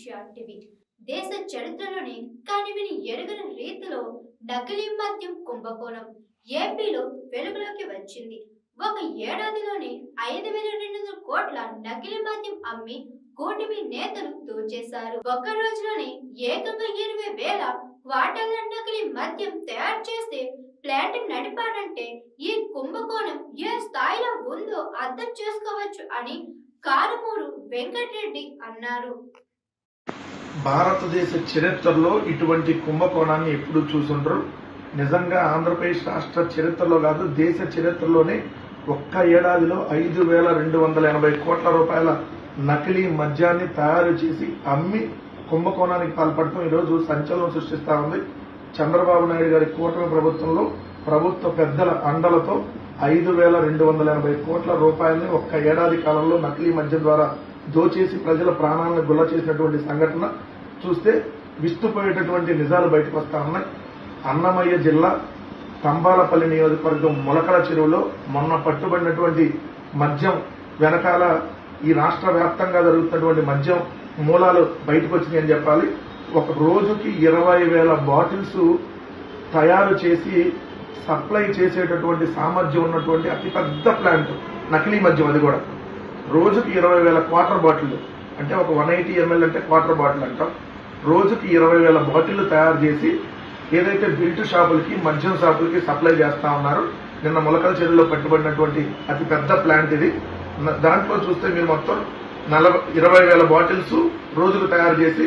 ఎన్టీఆర్ దేశ చరిత్రలోనే కనివిని ఎరుగని రీతిలో నకిలీ మద్యం కుంభకోణం ఏపీలో వెలుగులోకి వచ్చింది. ఒక ఏడాదిలోనే ఐదు వేల రెండు వందల కోట్ల నకిలీ మద్యం అమ్మి కూటమి నేతలు దోచేశారు. ఒక్క రోజులోనే ఏకంగా ఇరవై వేల క్వార్టర్ల నకిలీ మద్యం తయారు చేసే ప్లాంట్ నడిపాడంటే ఈ కుంభకోణం ఏ స్థాయిలో ఉందో అర్థం చేసుకోవచ్చు అని కారుమూరు వెంకటరెడ్డి అన్నారు. భారతదేశ చరిత్రలో ఇటువంటి కుంభకోణాన్ని ఎప్పుడు చూసుండరు. నిజంగా ఆంధ్రప్రదేశ్ రాష్ట్ర చరిత్రలో కాదు దేశ చరిత్రలోనే ఒక్క ఏడాదిలో ఐదు వేల రెండు వందల ఎనభై కోట్ల రూపాయల నకిలీ మద్యాన్ని తయారు చేసి అమ్మి కుంభకోణానికి పాల్పడటం ఈరోజు సంచలనం సృష్టిస్తా ఉంది. చంద్రబాబు నాయుడు గారి కూటమి ప్రభుత్వంలో ప్రభుత్వ పెద్దల అండలతో ఐదు వేల రెండు వందల ఎనభై కోట్ల రూపాయలని ఒక్క ఏడాది కాలంలో నకిలీ మద్యం ద్వారా దోచేసి ప్రజల ప్రాణాలను గుల్ల చేసినటువంటి సంఘటన చూస్తే విస్తుపోయేటటువంటి నిజాలు బయటకు వస్తా ఉన్నాయి. అన్నమయ్య జిల్లా తంబాలపల్లి నియోజకవర్గం మొలకల చెరువులో మొన్న పట్టుబడినటువంటి మద్యం వెనకాల ఈ రాష్ట్ర వ్యాప్తంగా జరుగుతున్నటువంటి మద్యం మూలాలు బయటకు వచ్చినాయని చెప్పాలి. ఒక రోజుకి ఇరవై వేల బాటిల్స్ తయారు చేసి సప్లై చేసేటటువంటి సామర్థ్యం ఉన్నటువంటి అతిపెద్ద ప్లాంట్ నకిలీ మద్యం అది కూడా. రోజుకి ఇరవై వేల క్వార్టర్ బాటిల్ అంటే ఒక వన్ ఎయిటీ ఎంఎల్ అంటే క్వార్టర్ బాటిల్ అంటాం. రోజుకి ఇరవై వేల బాటిల్ తయారు చేసి ఏదైతే బిల్ట్ షాపులకి మద్యం షాపులకి సప్లై చేస్తా ఉన్నారు నిన్న మొలకల చెరువులో పట్టుబడినటువంటి అతి పెద్ద ప్లాంట్ ఇది. దాంట్లో చూస్తే మీరు మొత్తం నలభై ఇరవై వేల బాటిల్స్ రోజుకు తయారు చేసి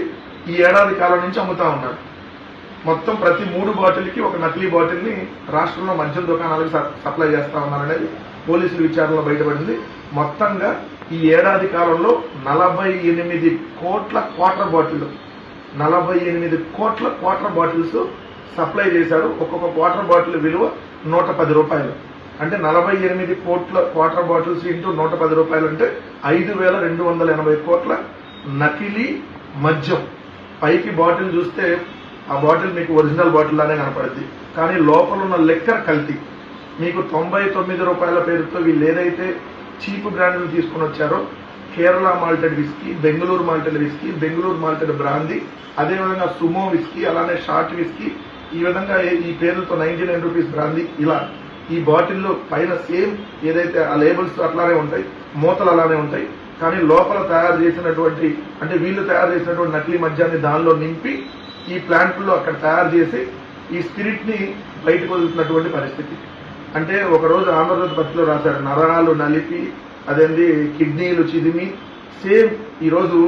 ఈ ఏడాది కాలం నుంచి అమ్ముతా ఉన్నారు. మొత్తం ప్రతి మూడు బాటిల్కి ఒక నకిలీ బాటిల్ని రాష్ట్రంలో మద్యం దుకాణాలకు సప్లై చేస్తా ఉన్నారనేది పోలీసుల విచారణలో బయటపడింది. మొత్తంగా ఈ ఏడాది కాలంలో నలభై ఎనిమిది కోట్ల క్వార్టర్ బాటిల్ నలభై ఎనిమిది కోట్ల క్వార్టర్ బాటిల్స్ సప్లై చేశారు. ఒక్కొక్క క్వార్టర్ బాటిల్ విలువ నూట పది రూపాయలు. అంటే నలభై ఎనిమిది కోట్ల క్వార్టర్ బాటిల్స్ ఇంటూ నూట పది రూపాయలు అంటే ఐదు వేల రెండు వందల ఎనభై కోట్ల నకిలీ మద్యం. పైకి బాటిల్ చూస్తే ఆ బాటిల్ మీకు ఒరిజినల్ బాటిల్ లానే కనపడుద్ది. కానీ లోపల ఉన్న లెక్కర్ కల్తీ. మీకు తొంభై తొమ్మిది రూపాయల పేరుతో వీళ్ళు ఏదైతే చీప్ బ్రాండ్లు తీసుకుని వచ్చారో Kerala malted whisky Bengaluru malted whisky Bengaluru malted brandy అదేవిధంగా సుమో విస్కీ అలానే షార్ట్ విస్కీ ఈ విధంగా ఈ పేర్లతో నైన్టీ నైన్ రూపీస్ బ్రాందీ ఇలా ఈ బాటిల్లో పైన సేమ్ ఏదైతే ఆ లేబుల్స్ అట్లానే ఉంటాయి మూతలు అలానే ఉంటాయి. కానీ లోపల తయారు చేసినటువంటి అంటే వీళ్ళు తయారు చేసినటువంటి నకిలీ మద్యాన్ని దానిలో నింపి ఈ ప్లాంట్లో అక్కడ తయారు చేసి ఈ స్పిరిట్ని బయటకు వదులుతున్నటువంటి పరిస్థితి. అంటే ఒక రోజు ఆంధ్రజ్యోతి పత్రికలో రాశారు నరాలు నలిపి అదేంది కిడ్నీలు చిదిమి. సేమ్ ఈరోజు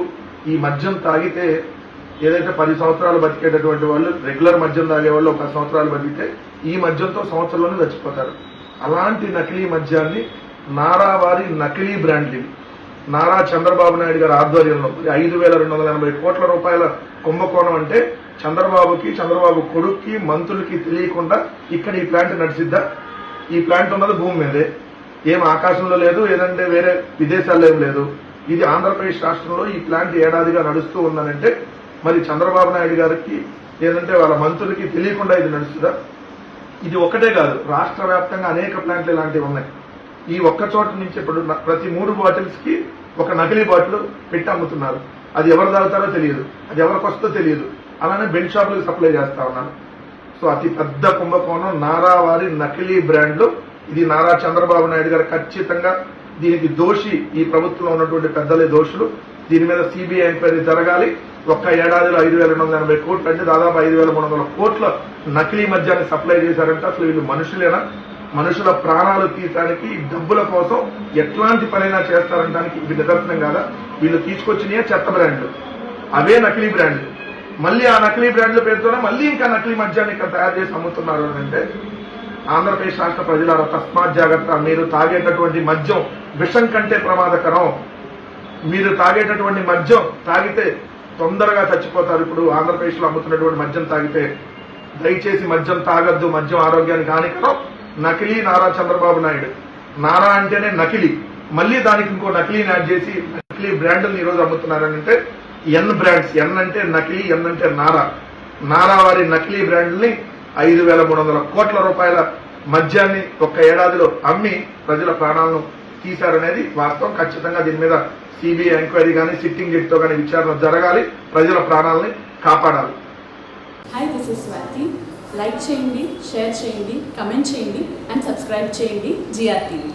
ఈ మద్యం తాగితే ఏదైతే పది సంవత్సరాలు బతికేటటువంటి వాళ్ళు రెగ్యులర్ మద్యం తాగే వాళ్ళు ఒక సంవత్సరాలు బతికితే ఈ మద్యంతో సంవత్సరంలోనే చచ్చిపోతారు. అలాంటి నకిలీ మద్యాన్ని నారావారి నకిలీ బ్రాండ్లు నారా చంద్రబాబు నాయుడు గారి ఆధ్వర్యంలో ఐదు వేల రెండు వందల ఎనభై కోట్ల రూపాయల కుంభకోణం అంటే చంద్రబాబుకి చంద్రబాబు కొడుక్కి మంత్రులకి తెలియకుండా ఇక్కడ ఈ ప్లాంట్ నడిచిద్దా? ఈ ప్లాంట్ ఉన్నది భూమి మీదే. ఏం ఆకాశంలో లేదు ఏదంటే వేరే విదేశాల్లో ఏం లేదు. ఇది ఆంధ్రప్రదేశ్ రాష్ట్రంలో ఈ ప్లాంట్ ఏడాదిగా నడుస్తూ ఉందనంటే మరి చంద్రబాబు నాయుడు గారికి ఏదంటే వాళ్ళ మంత్రులకి తెలియకుండా ఇది నడుస్తుందా? ఇది ఒకటే కాదు రాష్ట్ర వ్యాప్తంగా అనేక ప్లాంట్లు ఇలాంటివి ఉన్నాయి. ఈ ఒక్క చోట నుంచి ఇప్పుడు ప్రతి మూడు బాటిల్స్కి ఒక నకిలీ బాటిల్ పెట్టి అమ్ముతున్నారు. అది ఎవరు తాగుతారో తెలియదు. అది ఎవరికి వస్తుందో తెలియదు. అలానే బెల్ట్ షాపులకు సప్లై చేస్తా ఉన్నారు. సో అతి పెద్ద కుంభకోణం నారావారి నకిలీ బ్రాండ్లు. ఇది నారా చంద్రబాబు నాయుడు గారు ఖచ్చితంగా దీనికి దోషి ఈ ప్రభుత్వంలో ఉన్నటువంటి పెద్దలే దోషులు. దీని మీద సిబిఐ ఎంక్వైరీ జరగాలి. ఒక్క ఏడాదిలో ఐదు వేల రెండు వందల ఎనభై కోట్లు అంటే దాదాపు ఐదు వేల మూడు వందల కోట్ల నకిలీ మద్యాన్ని సప్లై చేశారంటే. అసలు వీళ్ళు మనుషులేనా? మనుషుల ప్రాణాలు తీయటానికి డబ్బుల కోసం ఎట్లాంటి పనైనా చేస్తారనడానికి ఇది నిదర్శనం కాదా? వీళ్ళు తీసుకొచ్చినాయే చెత్త బ్రాండ్లు. అవే నకిలీ బ్రాండ్లు. మళ్ళీ ఆ నకిలీ బ్రాండ్ల పేరుతోనే మళ్ళీ ఇంకా నకిలీ మద్యాన్ని ఇక్కడ తయారు చేసి అమ్ముతున్నారు అంటే ఆంధ్రప్రదేశ్ రాష్ట్ర ప్రజల తస్మాత్ జాగ్రత్త. మీరు తాగేటటువంటి మద్యం విషం కంటే ప్రమాదకరం. మీరు తాగేటటువంటి మద్యం తాగితే తొందరగా చచ్చిపోతారు. ఇప్పుడు ఆంధ్రప్రదేశ్లో అమ్ముతున్నటువంటి మద్యం తాగితే దయచేసి మద్యం తాగద్దు. మద్యం ఆరోగ్యానికి హానికరం. నకిలీ నారా చంద్రబాబు నాయుడు. నారా అంటేనే నకిలీ. మళ్ళీ దానికి ఇంకో నకిలీని యాడ్ చేసి నకిలీ బ్రాండ్ని ఈ రోజు అమ్ముతున్నారని అంటే ఎన్ బ్రాండ్స్ ఎన్ అంటే నకిలీ ఎన్ అంటే నారా. నారా వారి నకిలీ బ్రాండ్ని ఐదు వేల మూడు వందల కోట్ల రూపాయల మద్యాన్ని ఒక్క ఏడాదిలో అమ్మి ప్రజల ప్రాణాలను తీశారనేది వాస్తవం. ఖచ్చితంగా దీని మీద సిబిఐ ఎంక్వైరీ కానీ సిట్టింగ్ జడ్జితో కానీ విచారణ జరగాలి. ప్రజల ప్రాణాలని కాపాడాలి. Hi this is Swathi like చేయండి షేర్ చేయండి కమెంట్ చేయండి అండ్ సబ్స్క్రైబ్ చేయండి జిఆర్టీవీ